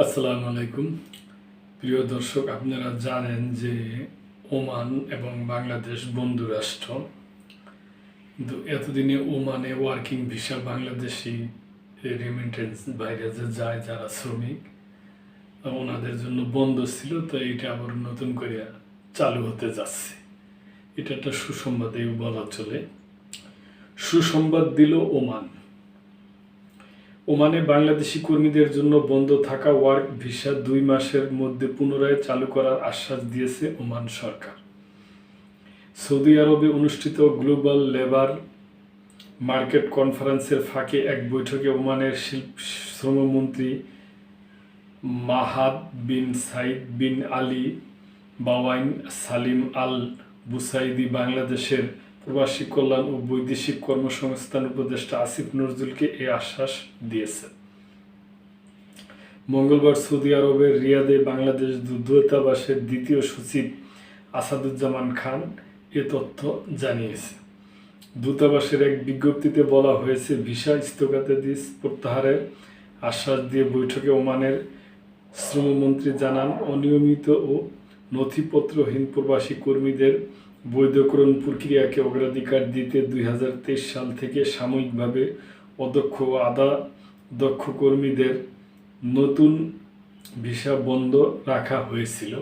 আসসালামু আলাইকুম। প্রিয় দর্শক, আপনারা জানেন যে ওমান এবং বাংলাদেশ বন্ধু রাষ্ট্র। কিন্তু এতদিনে ওমানে ওয়ার্কিং ভিসা বাংলাদেশি রেমিটেন্স বাইরে যে যায় যারা শ্রমিক, ওনাদের জন্য বন্ধ ছিল, তো এটা আবার নতুন করে চালু হতে যাচ্ছে। এটা একটা সুসংবাদেই বলা চলে। সুসংবাদ দিল ওমান। ওমানে বাংলাদেশি কর্মীদের জন্য বন্ধ থাকা ওয়ার্ক ভিসা দুই মাসের মধ্যে পুনরায় চালু করার আশ্বাস দিয়েছে ওমান সরকার। সৌদি আরবে অনুষ্ঠিত গ্লোবাল লেবার মার্কেট কনফারেন্সের ফাঁকে এক বৈঠকে ওমানের শিল্প শ্রমমন্ত্রী মাহাদ বিন সাইদ বিন আলী, বাওয়াইন সালিম আল বুসাইদি বাংলাদেশের প্রবাসী কল্যাণ ও বৈদেশিক কর্মসংস্থান উপদেষ্টা আসিফ নজরুলকে এই আশ্বাস দিয়েছে। মঙ্গলবার সৌদি আরবের রিয়াদে বাংলাদেশ দূতাবাসের দ্বিতীয় সচিব আসাদুজ্জামান খান এ তথ্য জানিয়েছে। দূতাবাসের এক বিজ্ঞপ্তিতে বলা হয়েছে, ভিসা স্থগিতাদেশ প্রত্যাহারের আশ্বাস দিয়ে বৈঠকে ওমানের শ্রমমন্ত্রী জানান, অনিয়মিত ও নথিপত্রহীন প্রবাসী কর্মীদের বৈধকরণ প্রক্রিয়াকে অগ্রাধিকার দিতে দুই হাজার তেইশ সাল থেকে সাময়িকভাবে অদক্ষ ও আধা দক্ষ কর্মীদের নতুন ভিসা বন্ধ রাখা হয়েছিল।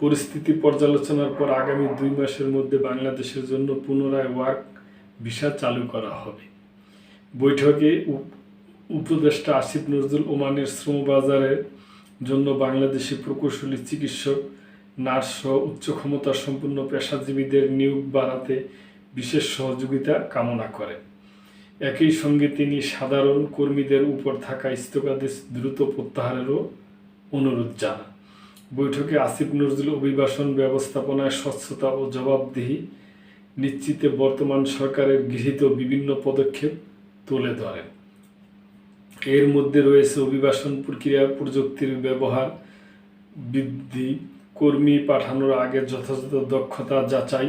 পরিস্থিতি পর্যালোচনার পর আগামী দুই মাসের মধ্যে বাংলাদেশের জন্য পুনরায় ওয়ার্ক ভিসা চালু করা হবে। বৈঠকে উপ- উপদেষ্টা আসিফ নজরুল ওমানের শ্রম বাজারের জন্য বাংলাদেশি প্রকৌশলী চিকিৎসক নার্স সহ উচ্চ ক্ষমতা সম্পন্ন পেশাজীবীদের নিয়োগ বাড়াতে বিশেষ সহযোগিতা কামনা করেন একই সঙ্গে তিনি সাধারণ কর্মীদের উপর থাকা স্থগাদেশ দ্রুত প্রত্যাহারেরও অনুরোধ জানান। বৈঠকে আসিফ নজরুল অভিবাসন ব্যবস্থাপনায় স্বচ্ছতা ও জবাবদিহি নিশ্চিতে বর্তমান সরকারের গৃহীত বিভিন্ন পদক্ষেপ তুলে ধরেন। এর মধ্যে রয়েছে অভিবাসন প্রক্রিয়া, প্রযুক্তির ব্যবহার বৃদ্ধি কর্মী পাঠানোর আগে যথাযথ দক্ষতা যাচাই,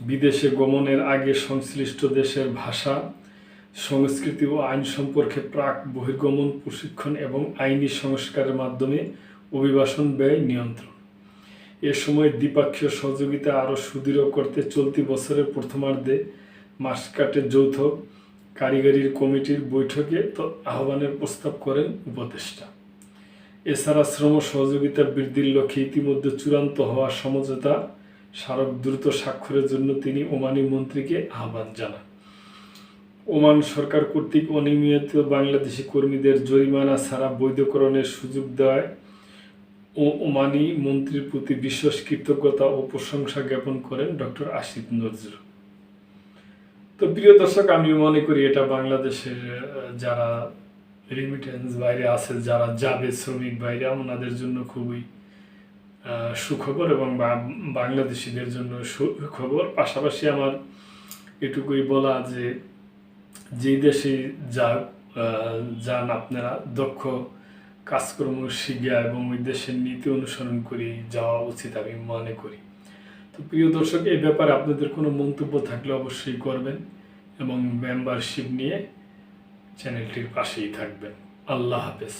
বিদেশে গমনের আগে সংশ্লিষ্ট দেশের ভাষা, সংস্কৃতি ও আইন সম্পর্কে প্রাক বহির্গমন, প্রশিক্ষণ এবং আইনি সংস্কারের মাধ্যমে অভিবাসন ব্যয় নিয়ন্ত্রণ। এ সময় দ্বিপাক্ষীয় সহযোগিতা আরও সুদৃঢ় করতে চলতি বছরের প্রথমার্ধে মাসকাটে যৌথ কারিগরির কমিটির বৈঠকে তো আহ্বানের প্রস্তাব করেন উপদেষ্টা। এছাড়া শ্রম সহযোগিতা বৃদ্ধির লক্ষ্যে ইতিমধ্যে চূড়ান্ত হওয়া সমঝোতা স্মারক দ্রুত স্বাক্ষরের জন্য তিনি ওমানি মন্ত্রীকে আহ্বান জানান। ওমান সরকার কর্তৃক অনিয়মিত বাংলাদেশি কর্মীদের জরিমানা ছাড়া বৈধকরণের সুযোগ দেয় ও ওমানি মন্ত্রীর প্রতি বিশেষ কৃতজ্ঞতা ও প্রশংসা জ্ঞাপন করেন ডক্টর আসিফ নজরুল। তো প্রিয় দর্শক আমি মনে করি এটা বাংলাদেশের যারা রিমিটেন্স বাইরে আছে, যারা যাবে শ্রমিক বাইরে, ওনাদের জন্য খুবই সুখবর এবং বাংলাদেশিদের জন্য সুখবর। পাশাপাশি আমার এটুকুই বলা যে যেই দেশে যা যান আপনারা দক্ষ কাজকর্ম শিখিয়া এবং ওই দেশের নীতি অনুসরণ করে যাওয়া উচিত আমি মনে করি। তো প্রিয় দর্শক এই ব্যাপারে আপনাদের কোনো মন্তব্য থাকলে অবশ্যই করবেন এবং মেম্বারশিপ নিয়ে চ্যানেলটির পাশেই থাকবেন। আল্লাহ হাফেজ।